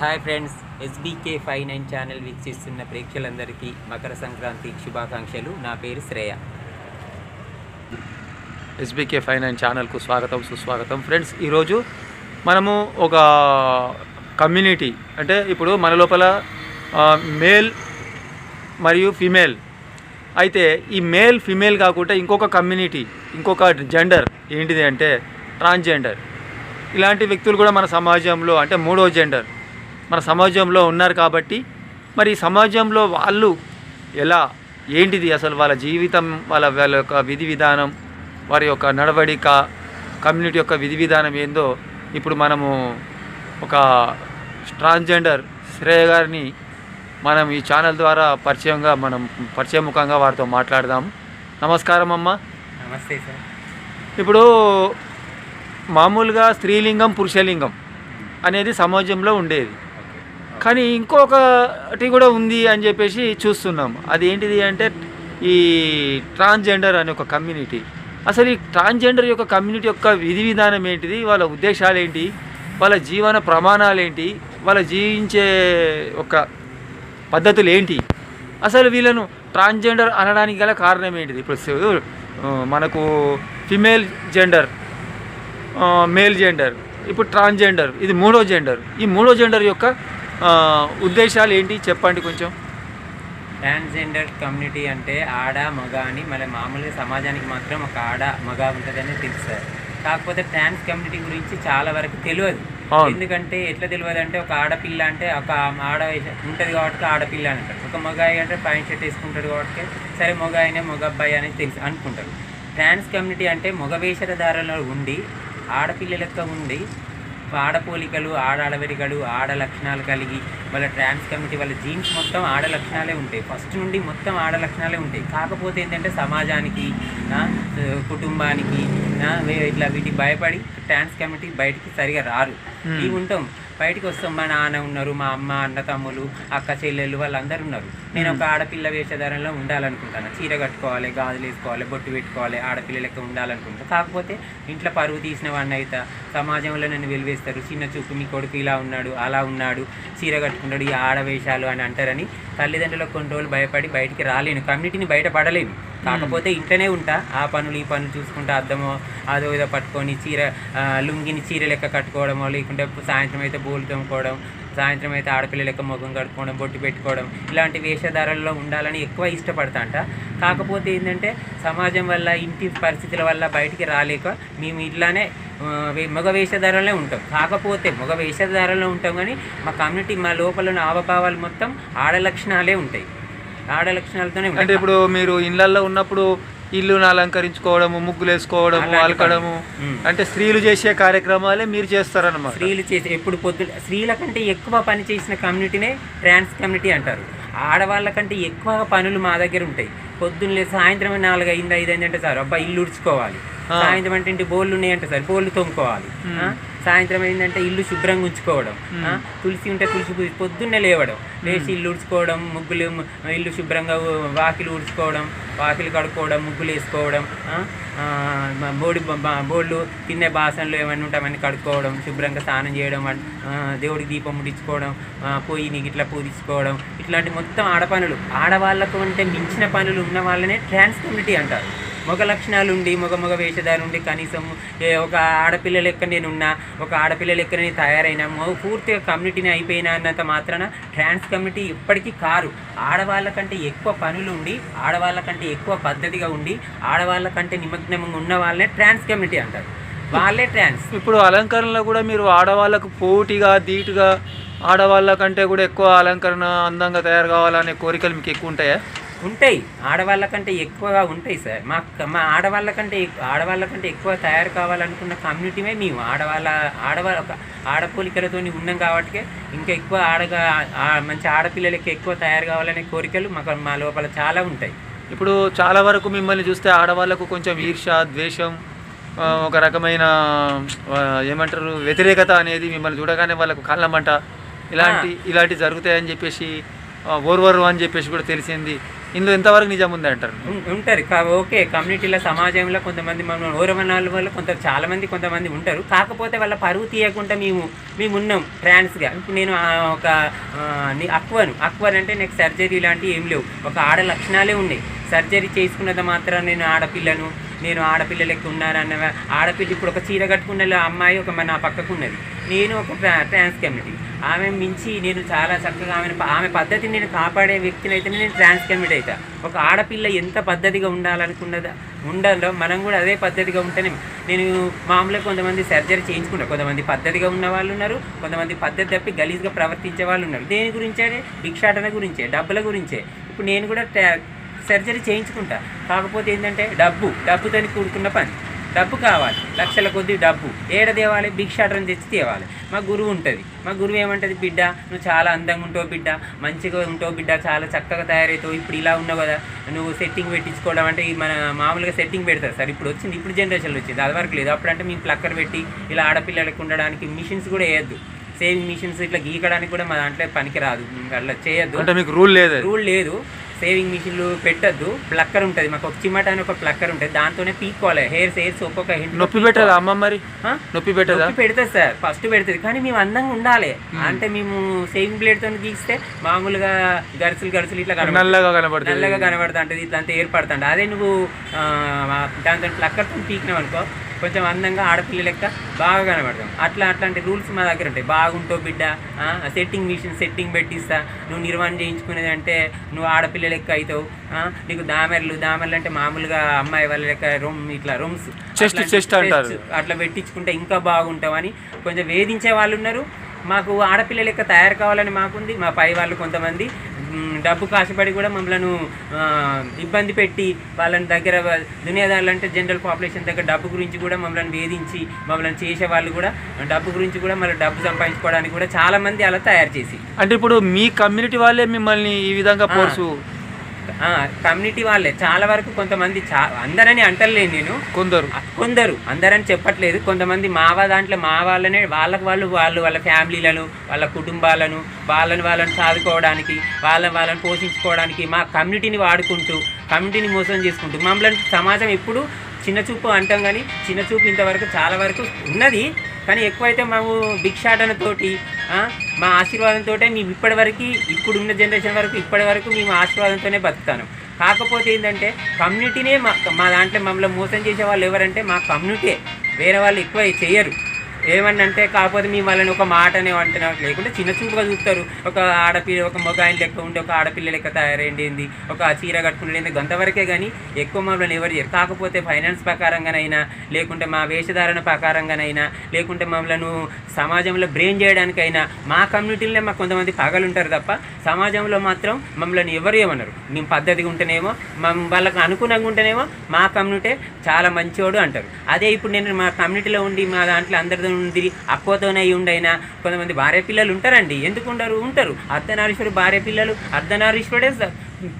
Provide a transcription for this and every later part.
Hi friends SBK five nine channel వీక్షిస్తున్న ప్రేక్షకులందరికీ మకర సంక్రాంతి శుభాకాంక్షలు. నా పేరు శ్రేయ. ఎస్బీకే ఫైవ్ నైన్ ఛానల్కు స్వాగతం సుస్వాగతం. ఫ్రెండ్స్ ఈరోజు మనము ఒక కమ్యూనిటీ అంటే ఇప్పుడు మన లోపల మేల్ మరియు ఫిమేల్. అయితే ఈ మేల్ ఫిమేల్ కాకుండా ఇంకొక కమ్యూనిటీ ఇంకొక జెండర్ ఏంటిది అంటే ట్రాన్స్జెండర్. ఇలాంటి వ్యక్తులు కూడా మన సమాజంలో అంటే మూడో జెండర్. మన సమాజంలో ఉన్నారు కాబట్టి మరి సమాజంలో వాళ్ళు ఎలా ఏంటిది అసలు వాళ్ళ జీవితం వాళ్ళ వాళ్ళ యొక్క విధి విధానం వారి యొక్క నడవడిక కమ్యూనిటీ యొక్క విధి విధానం ఏందో ఇప్పుడు మనము ఒక ట్రాన్స్జెండర్ శ్రేయ గారిని మనం ఈ ఛానల్ ద్వారా పరిచయంగా మనం పరిచయ ముఖంగా వారితో మాట్లాడదాం. నమస్కారం అమ్మ. నమస్తే సార్. ఇప్పుడు మామూలుగా స్త్రీలింగం పురుషలింగం అనేది సమాజంలో ఉండేది. కానీ ఇంకొకటి కూడా ఉంది అని చెప్పేసి చూస్తున్నాం. అది ఏంటిది అంటే ఈ ట్రాన్స్జెండర్ అనే ఒక కమ్యూనిటీ. అసలు ఈ ట్రాన్స్జెండర్ యొక్క కమ్యూనిటీ యొక్క విధి విధానం ఏంటిది? వాళ్ళ ఉద్దేశాలు ఏంటి? వాళ్ళ జీవన ప్రమాణాలు ఏంటి? వాళ్ళ జీవించే ఒక పద్ధతులు ఏంటి? అసలు వీళ్ళను ట్రాన్స్జెండర్ అనడానికి గల కారణం ఏంటిది? ఇప్పుడు మనకు ఫిమేల్ జెండర్ మేల్ జెండర్ ఇప్పుడు ట్రాన్స్జెండర్ ఇది మూడో జెండర్. ఈ మూడో జెండర్ యొక్క ఉద్దేశాలు ఏంటి? చెప్పండి కొంచెం. ట్రాన్స్జెండర్ కమ్యూనిటీ అంటే ఆడ మగ అని మన మామూలుగా సమాజానికి మాత్రం ఒక ఆడ మగ ఉంటుందని తెలుసు కాకపోతే ట్రాన్స్ కమ్యూనిటీ గురించి చాలా వరకు తెలియదు. ఎందుకంటే ఎట్లా తెలియదు అంటే ఒక ఆడపిల్ల అంటే ఒక ఆడ ఉంటుంది కాబట్టి ఆడపిల్ల అని అంటారు. ఒక మగాయి అంటే పాయింట్ షర్ట్ వేసుకుంటాడు కాబట్టి సరే మగ అయినా మగ అబ్బాయి అని తెలుసు అనుకుంటారు. ట్రాన్స్ కమ్యూనిటీ అంటే మగ వేషధారణలో ఉండి ఆడపిల్ల లెక్క ఉండి ఆడపోలికలు ఆడ అలవరికలు ఆడ లక్షణాలు కలిగి వాళ్ళ ట్రాన్స్ కమిటీ వాళ్ళ జీన్స్ మొత్తం ఆడ లక్షణాలే ఉంటాయి. ఫస్ట్ నుండి మొత్తం ఆడ లక్షణాలే ఉంటాయి. కాకపోతే ఏంటంటే సమాజానికి కుటుంబానికి ఇట్లా వీటికి భయపడి ట్రాన్స్ కమిటీ బయటికి సరిగా రారు. ఇవి ఉంటాం. బయటికి వస్తాం. మా నాన్న ఉన్నారు మా అమ్మ అన్న తమ్ములు అక్క చెల్లెళ్ళు వాళ్ళందరూ ఉన్నారు. నేను ఒక ఆడపిల్ల వేషధారణలో ఉండాలనుకుంటాను. చీర కట్టుకోవాలి గాజులు వేసుకోవాలి బొట్టు పెట్టుకోవాలి ఆడపిల్ల లెక్క కాకపోతే ఇంట్లో పరువు తీసిన వాడిని అయితే సమాజంలో నన్ను వెలివేస్తారు. చిన్న చూపు మీ కొడుకు ఇలా ఉన్నాడు అలా ఉన్నాడు చీర కట్టుకున్నాడు ఈ ఆడవేషాలు అని అంటారని తల్లిదండ్రులకు కొన్ని రోజులు భయపడి బయటికి రాలేను. కమ్యూనిటీని బయటపడలేను కాకపోతే ఇంట్లోనే ఉంటా. ఆ పనులు ఈ పనులు చూసుకుంటా అద్దమో అదో ఏదో పట్టుకొని చీర లుంగిని చీర లెక్క కట్టుకోవడమో లేకుంటే సాయంత్రం అయితే బోలు తోముకోవడం సాయంత్రం అయితే ఆడపిల్ల లెక్క ముఖం కట్టుకోవడం బొట్టు పెట్టుకోవడం ఇలాంటి వేషధారల్లో ఉండాలని ఎక్కువ ఇష్టపడతా అంట. కాకపోతే ఏంటంటే సమాజం వల్ల ఇంటి పరిస్థితుల వల్ల బయటికి రాలేక మేము ఇట్లానే వే- మగ వేషధారంలో ఉంటాం. కాకపోతే మగ వేషధారలో ఉంటాం కానీ మా కమ్యూనిటీ మా లోపల ఉన్న ఆవభావాలు మొత్తం ఆడ లక్షణాలే ఉంటాయి. ఆడ లక్షణాలతోనే అంటే ఇప్పుడు మీరు ఇళ్ళల్లో ఉన్నప్పుడు ఇల్లును అలంకరించుకోవడము ముగ్గులు వేసుకోవడము అలకడము. అంటే స్త్రీలు చేసే కార్యక్రమాలే మీరు చేస్తారన్నమాట. స్త్రీలు చేసే ఎప్పుడు పొద్దు స్త్రీల కంటే ఎక్కువ పని చేసిన కమ్యూనిటీనే ట్రాన్స్ కమ్యూనిటీ అంటారు. ఆడవాళ్ళ కంటే ఎక్కువ పనులు మా దగ్గర ఉంటాయి. పొద్దున్న సాయంత్రం నాలుగు అయింది ఐదు అయింది అంటే సార్ అబ్బా ఇల్లు ఉడుచుకోవాలి. సాయంత్రం అంటే ఇంటి బోళ్ళు ఉన్నాయంటే సార్ బోళ్ళు తోముకోవాలి? సాయంత్రం ఏంటంటే ఇల్లు శుభ్రంగా ఉంచుకోవడం? తులసి ఉంటే తులసి పూజ పొద్దున్నే లేవడం. లేచి ఇల్లు ఉడుచుకోవడం ముగ్గులు ఇల్లు శుభ్రంగా వాకిలు ఉడుచుకోవడం వాకిలు కడుక్కోవడం ముగ్గులు వేసుకోవడం బోడి బోళ్ళు తినే బాసనలు ఏమైనా ఉంటే అవన్నీ కడుక్కోవడం శుభ్రంగా స్నానం చేయడం దేవుడికి దీపం ముట్టించుకోవడం ఆ, పొయ్యిని ఇట్లా పూజించుకోవడం ఇట్లాంటి మొత్తం ఆడపనులు. ఆడవాళ్ళకు అంటే మించిన పనులు ఉన్న వాళ్ళనే ట్రాన్స్ కమ్యూనిటీ అంటారు. మగ లక్షణాలు ఉండి మగ మగ వేషధారు ఉండి కనీసం ఒక ఆడపిల్ల లెక్క నేనున్నా ఒక ఆడపిల్ల లెక్క నేను తయారైనా పూర్తిగా కమ్యూనిటీని అయిపోయినా అన్నంత మాత్రాన ట్రాన్స్ కమ్యూనిటీ ఇప్పటికీ కారు. ఆడవాళ్ళ కంటే ఎక్కువ పనులు ఉండి ఆడవాళ్ళ కంటే ఎక్కువ పద్ధతిగా ఉండి ఆడవాళ్ళ కంటే నిమగ్నంగా ఉన్న వాళ్ళనే ట్రాన్స్ కమ్యూనిటీ అంటారు. వాళ్ళే ట్రాన్స్. ఇప్పుడు అలంకరణలో కూడా మీరు ఆడవాళ్ళకు పోటీగా ధీటుగా ఆడవాళ్ళ కంటే కూడా ఎక్కువ అలంకరణ అందంగా తయారు కావాలనే కోరికలు మీకు ఎక్కువ ఉంటాయా ఉంటాయి. ఆడవాళ్ళ కంటే ఎక్కువగా ఉంటాయి సార్. మా మా ఆడవాళ్ళ కంటే ఆడవాళ్ళ కంటే ఎక్కువ తయారు కావాలనుకున్న కమ్యూనిటీమే మేము. ఆడవాళ్ళ ఆడవాళ్ళ ఒక ఆడపోలికలతో ఉన్నాం కాబట్టి ఇంకా ఎక్కువ ఆడగా మంచి ఆడపిల్లలకి ఎక్కువ తయారు కావాలనే కోరికలు మాకు మా లోపల చాలా ఉంటాయి. ఇప్పుడు చాలా వరకు మిమ్మల్ని చూస్తే ఆడవాళ్ళకు కొంచెం ఈర్ష ద్వేషం ఒక రకమైన ఏమంటారు వ్యతిరేకత అనేది మిమ్మల్ని చూడగానే వాళ్ళకు కళ్ళమంట. ఇలాంటి ఇలాంటి జరుగుతాయని చెప్పేసి ఓర్వరు అని చెప్పేసి కూడా తెలిసింది. ఇందులో ఎంతవరకు నిజం ఉంది అంటారు? ఉంటారు. కా- ఓకే కమ్యూనిటీలో సమాజంలో కొంతమంది మనం ఓరమనాల వల్ల కొంత చాలా మంది కొంతమంది ఉంటారు. కాకపోతే వాళ్ళ పరువు తీయకుండా మేము మేము ఉన్నాం ట్రాన్స్గా. ఇప్పుడు నేను ఒక అక్వను. అక్వన్ అంటే నాకు సర్జరీ ఇలాంటివి ఏం లేవు. ఒక ఆడ లక్షణాలే ఉన్నాయి. సర్జరీ చేసుకున్నది మాత్రం నేను ఆడపిల్లను నేను ఆడపిల్ల లెక్క ఉన్నానన్న ఆడపిల్ల ఇప్పుడు ఒక చీర కట్టుకున్న అమ్మాయి ఒక మన పక్కకు ఉన్నది నేను ఒక ట్రాన్స్ కమ్యూనిటీ ఆమె మించి నేను చాలా చక్కగా ఆమె ఆమె పద్ధతిని నేను కాపాడే వ్యక్తిని అయితే నేను ట్రాన్స్ కమ్యూనిటీ అవుతా ఒక ఆడపిల్ల ఎంత పద్ధతిగా ఉండాలనుకున్నదా ఉండాలో మనం కూడా అదే పద్ధతిగా ఉంటేనే నేను మామూలుగా కొంతమంది సర్జరీ చేయించుకుంటారు కొంతమంది పద్ధతిగా ఉన్న వాళ్ళు ఉన్నారు కొంతమంది పద్ధతి తప్పి గలీజ్గా ప్రవర్తించే వాళ్ళు ఉన్నారు. దేని గురించే భిక్షాటన గురించే డబ్బుల గురించే. ఇప్పుడు నేను కూడా ట్రా- సర్జరీ చేయించుకుంటా. కాకపోతే ఏంటంటే డబ్బు డబ్బుతోని కూడుకున్న పని. డబ్బు కావాలి లక్షల కొద్ది డబ్బు. ఏడ తేవాలి? భిక్షాటన తెచ్చి తేవాలి. మా గురువు ఉంటుంది. మా గురువు ఏమంటది బిడ్డ నువ్వు చాలా అందంగా ఉంటావు బిడ్డ. మంచిగా ఉంటావు బిడ్డ. చాలా చక్కగా తయారవుతావు ఇప్పుడు ఇలా ఉన్నావు కదా. నువ్వు సెట్టింగ్ పెట్టించుకోవడం అంటే మన మామూలుగా సెట్టింగ్ పెడతారు సార్. ఇప్పుడు వచ్చింది. ఇప్పుడు జనరేషన్లో వచ్చింది. అది వరకు లేదు. అప్పుడంటే మేము ప్లక్కర్ పెట్టి ఇలా ఆడపిల్లలకు ఉండడానికి మిషన్స్ కూడా వేయద్దు. సేవింగ్ మిషన్స్ ఇట్లా గీకడానికి కూడా మా దాంట్లో పనికి రాదు. అట్లా చేయొద్దు. అంటే మీకు రూల్ లేదు. రూల్ లేదు. సేవింగ్ మిషన్లు పెట్టద్దు ప్లక్కర్ ఉంటుంది. మాకు ఒక చిమ్మట అని ఒక ప్లక్కర్ ఉంటుంది. దాంతోనే పీక్కోవాలి హెయిర్స్ హెయిర్స్ ఒక్కొక్క హెడ్ నొప్పి పెట్టదా అమ్మ మరి? నొప్పి పెట్టదా? నొప్పి పెడుతుంది సార్. ఫస్ట్ పెడుతుంది. కానీ మేము అందంగా ఉండాలి. అంటే మేము సేవింగ్ బ్లేడ్తో గీస్తే మామూలుగా గరుసులు గరుసులు ఇట్లా. నల్లగా కనబడుతుంది. నల్లగా కనబడుతుంటది. ఇట్లా అంతా ఏర్పడుతుంది అదే నువ్వు దాంతో ప్లక్కర్తో పీకినావు అనుకో కొంచెం అందంగా ఆడపిల్ల లెక్క బాగా కనబడతాం. అట్లా అట్లాంటి రూల్స్ మా దగ్గర ఉంటాయి. బాగుంటావు బిడ్డ సెట్టింగ్ మిషన్ సెట్టింగ్ పెట్టిస్తా. నువ్వు నిర్మాణం చేయించుకునేది అంటే నువ్వు ఆడపిల్ల లెక్క అవుతావు నీకు దామెర్లు దామెర్లు అంటే మామూలుగా అమ్మాయి వాళ్ళ లెక్క రూమ్ ఇట్లా రూమ్స్. అంటారు. అట్లా పెట్టించుకుంటే ఇంకా బాగుంటామని కొంచెం వేధించే వాళ్ళు ఉన్నారు. మాకు ఆడపిల్ల లెక్క తయారు కావాలని మాకుంది. మా పై వాళ్ళు కొంతమంది. డబ్బు కాశపడి కూడా మమ్మల్ని ఇబ్బంది పెట్టి వాళ్ళని దగ్గర దునియాదారులు అంటే జనరల్ పాపులేషన్ దగ్గర డబ్బు గురించి కూడా మమ్మల్ని వేధించి మమ్మల్ని చేసే వాళ్ళు కూడా డబ్బు గురించి కూడా మళ్ళీ డబ్బు సంపాదించుకోవడానికి కూడా చాలా మంది అలా తయారు చేసి. అంటే ఇప్పుడు మీ కమ్యూనిటీ వాళ్ళే మిమ్మల్ని ఈ విధంగా ఫోర్సు కమ్యూనిటీ వాళ్ళే. చాలా వరకు కొంతమంది చా అందరని అంటలేను నేను. కొందరు. కొందరు. అందరని చెప్పట్లేదు. కొంతమంది మావా దాంట్లో మా వాళ్ళనే వాళ్ళకి వాళ్ళు వాళ్ళు వాళ్ళ ఫ్యామిలీలను వాళ్ళ కుటుంబాలను వాళ్ళని వాళ్ళని సాదుకోవడానికి వాళ్ళని వాళ్ళని పోషించుకోవడానికి మా కమ్యూనిటీని వాడుకుంటూ కమ్యూనిటీని మోసం చేసుకుంటూ మమ్మల్ని సమాజం ఎప్పుడు చిన్న చూపు అంటాం కానీ చిన్న చూపు ఇంతవరకు చాలా వరకు ఉన్నది. కానీ ఎక్కువైతే మేము భిక్షాటనతోటి మా ఆశీర్వాదంతో మేము ఇప్పటివరకు ఇప్పుడున్న జనరేషన్ వరకు ఇప్పటి వరకు మేము ఆశీర్వాదంతోనే బతుకుతాను. కాకపోతే ఏంటంటే కమ్యూనిటీనే మా మా దాంట్లో మమ్మల్ని మోసం చేసే వాళ్ళు ఎవరంటే మా కమ్యూనిటీ వేరే వాళ్ళు ఎక్కువ చేయరు. ఏమన్నంటే కాకపోతే మేము వాళ్ళని ఒక మాటనే అంటున్నారు లేకుంటే చిన్న చూపుగా చూస్తారు. ఒక ఆడపిల్ల ఒక మొగాయిన్ లెక్క ఉండి ఒక ఆడపిల్ల లెక్క తయారైంది ఒక చీర కట్టుకునేది గంతవరకే కానీ ఎక్కువ మమ్మల్ని ఎవరు చేయరు. కాకపోతే ఫైనాన్స్ ప్రకారంగానైనా లేకుంటే మా వేషధారణ ప్రకారంగానైనా లేకుంటే మమ్మల్ని సమాజంలో బ్రెయిన్ చేయడానికైనా మా కమ్యూనిటీలో మాకు కొంతమంది పగలు ఉంటారు తప్ప సమాజంలో మాత్రం మమ్మల్ని ఎవరు ఏమన్నారు మేము పద్ధతిగా ఉంటేనేమో మమ్మ వాళ్ళకు అనుగుణంగా ఉంటేనేమో మా కమ్యూనిటీ చాలా మంచివాడు అంటారు. అదే ఇప్పుడు నేను మా కమ్యూనిటీలో ఉండి మా దాంట్లో అందరితో ఉంది అక్కతోనే అయి ఉండైనా కొంతమంది భార్య పిల్లలు ఉంటారండి. ఎందుకు ఉండరు? ఉంటారు. అర్ధనారీశ్వరుడు భార్య పిల్లలు అర్ధనారీశ్వరుడే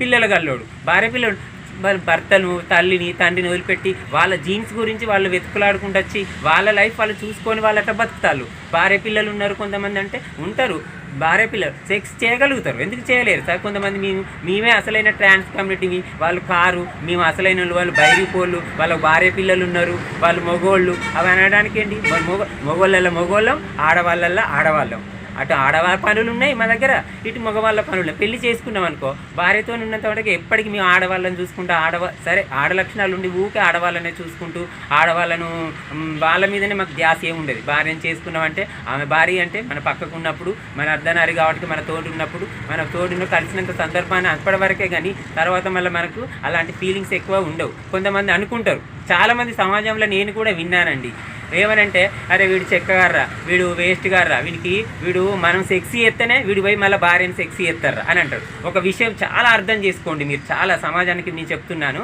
పిల్లల గల్లోడు. భార్య పిల్లలు వాళ్ళ భర్తను తల్లిని తండ్రిని వదిలిపెట్టి వాళ్ళ జీన్స్ గురించి వాళ్ళు వెతుకులాడుకుంటూ వచ్చి వాళ్ళ లైఫ్ వాళ్ళు చూసుకొని వాళ్ళు అట్లా బతుకుతారు భార్య పిల్లలు ఉన్నారు కొంతమంది అంటే ఉంటారు. భార్య పిల్లలు సెక్స్ చేయగలుగుతారు. ఎందుకు చేయలేరు? సార్ కొంతమంది మేము మేమే అసలైన ట్రాన్స్ కమ్యూనిటీవి వాళ్ళు కారు మేము అసలైన వాళ్ళు, వాళ్ళు బైరిపోళ్ళు వాళ్ళ భార్య పిల్లలు ఉన్నారు వాళ్ళు మగోళ్ళు. అవి అనడానికి ఏంటి మగ మొగ మగోళ్ళం ఆడవాళ్ళల్లో ఆడవాళ్ళం. అటు ఆడవాళ్ళ పనులు ఉన్నాయి మా దగ్గర ఇటు మగవాళ్ళ పనులు. పెళ్ళి చేసుకున్నాం అనుకో భార్యతో ఉన్నంత వరకు ఎప్పటికీ మేము ఆడవాళ్ళని చూసుకుంటూ ఆడవా సరే ఆడ లక్షణాలు ఉండి ఊకే ఆడవాళ్ళనే చూసుకుంటూ ఆడవాళ్ళను వాళ్ళ మీదనే మాకు ధ్యాస ఏమి ఉండదు. భార్యను చేసుకున్నామంటే ఆమె భార్య అంటే మన పక్కకు ఉన్నప్పుడు మన అర్ధనారి కాబట్టి మన తోడు ఉన్నప్పుడు మన తోడును కలిసినంత సందర్భాన్ని అప్పటి వరకే కానీ తర్వాత మళ్ళీ మనకు అలాంటి ఫీలింగ్స్ ఎక్కువ ఉండవు. కొంతమంది అనుకుంటారు చాలామంది సమాజంలో నేను కూడా విన్నానండి. ఏమనంటే అరే వీడు చెక్కగారా వీడు వేస్ట్ గారా వీడికి వీడు మనం సెక్సీ ఎత్తనే వీడు పోయి మళ్ళీ భార్యను సెక్సీ ఎత్తారా అని అంటారు. ఒక విషయం చాలా అర్థం చేసుకోండి మీరు. చాలా సమాజానికి నేను చెప్తున్నాను.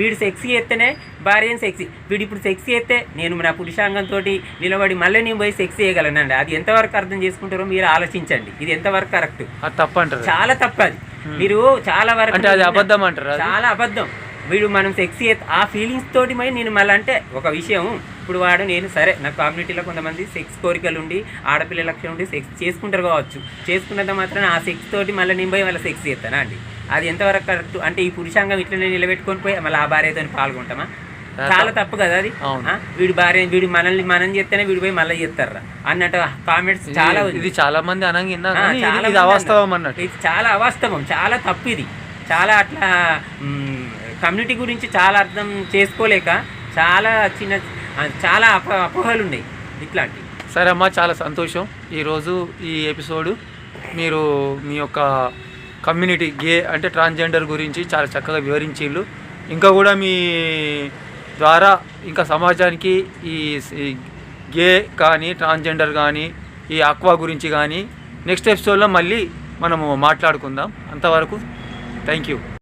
వీడు సెక్సీ ఎత్తనే భార్యను సెక్సీ వీడు ఇప్పుడు సెక్సీ ఎత్తే నేను నా పురుషాంగంతో నిలబడి మళ్ళీ నేను పోయి సెక్సీ చేయగలనండి. అది ఎంతవరకు అర్థం చేసుకుంటారో మీరు ఆలోచించండి. ఇది ఎంతవరకు కరెక్ట్? అది తప్పంటారు. చాలా తప్పది. మీరు చాలా వరకు అంటే అది అబద్ధం అంటారా అది? చాలా అబద్ధం. వీడు మనం సెక్సీ ఆ ఫీలింగ్స్ తోటి మరి నేను మళ్ళీ అంటే ఒక విషయం. ఇప్పుడు వాడు నేను సరే నా కమ్యూనిటీలో కొంతమంది సెక్స్ కోరికలు ఉండి ఆడపిల్ల లక్షణం ఉండి సెక్స్ చేసుకుంటారు కావచ్చు. చేసుకున్నంత మాత్రం ఆ సెక్స్ తోటి మళ్ళీ నేను పోయి వాళ్ళ సెక్స్ చేస్తానా అండి? అది ఎంతవరకు కరెక్ట్ అంటే ఈ పురుషాంగం ఇట్లనే నిలబెట్టుకొని పోయి మళ్ళీ ఆ భార్యతో పాల్గొంటామా? చాలా తప్పు కదా అది? వీడి భార్య వీడి మనల్ని మనం చేస్తేనే వీడి పోయి మళ్ళీ చేస్తారా? అన్నట్టు కామెంట్స్ చాలా ఇది- చాలా మంది అనంగా ఆ, కానీ చాలా అవాస్తవం. అన్నట్టు. ఇది చాలా అవాస్తవం. చాలా తప్పు ఇది. చాలా అట్లా కమ్యూనిటీ గురించి చాలా అర్థం చేసుకోలేక చాలా చిన్న చాలా అప అపోహలు ఉన్నాయి ఇట్లాంటివి. సరే అమ్మా చాలా సంతోషం. ఈరోజు ఈ ఎపిసోడ్ మీరు మీ యొక్క కమ్యూనిటీ గే అంటే ట్రాన్స్జెండర్ గురించి చాలా చక్కగా వివరించిండ్రు ఇంకా కూడా మీ ద్వారా ఇంకా సమాజానికి ఈ ఈ గే కానీ ట్రాన్స్జెండర్ కానీ ఈ అక్వా గురించి కానీ నెక్స్ట్ ఎపిసోడ్లో మళ్ళీ మనము మాట్లాడుకుందాం. అంతవరకు థ్యాంక్ యూ.